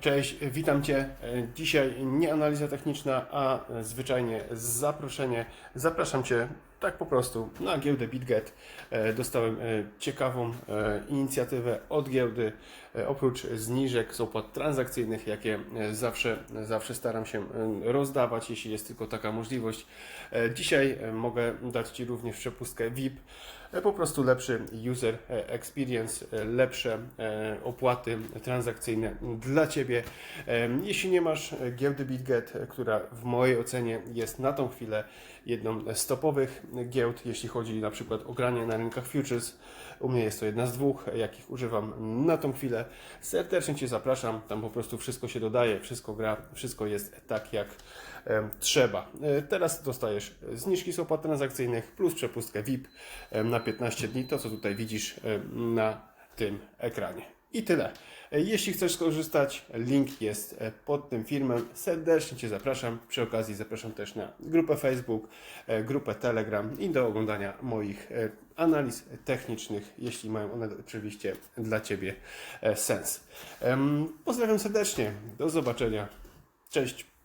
Cześć, witam Cię. Dzisiaj nie analiza techniczna, a zwyczajnie zaproszenie. Zapraszam Cię tak po prostu na giełdę BitGet. E, Dostałem e, ciekawą e, inicjatywę od giełdy. Oprócz zniżek z opłat transakcyjnych, jakie zawsze, zawsze staram się rozdawać, jeśli jest tylko taka możliwość. Dzisiaj mogę dać Ci również przepustkę VIP. Po prostu lepszy user experience, lepsze opłaty transakcyjne dla Ciebie. Jeśli nie masz giełdy BitGet, która w mojej ocenie jest na tą chwilę jedną z topowych giełd, jeśli chodzi na przykład o granie na rynkach futures, u mnie jest to jedna z dwóch, jakich używam na tą chwilę. Serdecznie Cię zapraszam, tam po prostu wszystko się dodaje, wszystko gra, wszystko jest tak jak trzeba. E, Teraz dostajesz zniżki z opłat transakcyjnych plus przepustkę VIP na 15 dni, to co tutaj widzisz na tym ekranie. I tyle. Jeśli chcesz skorzystać, link jest pod tym filmem. Serdecznie Cię zapraszam. Przy okazji zapraszam też na grupę Facebook, e, grupę Telegram i do oglądania moich e, analiz technicznych, jeśli mają one oczywiście dla Ciebie e, sens. Pozdrawiam serdecznie. Do zobaczenia. Cześć.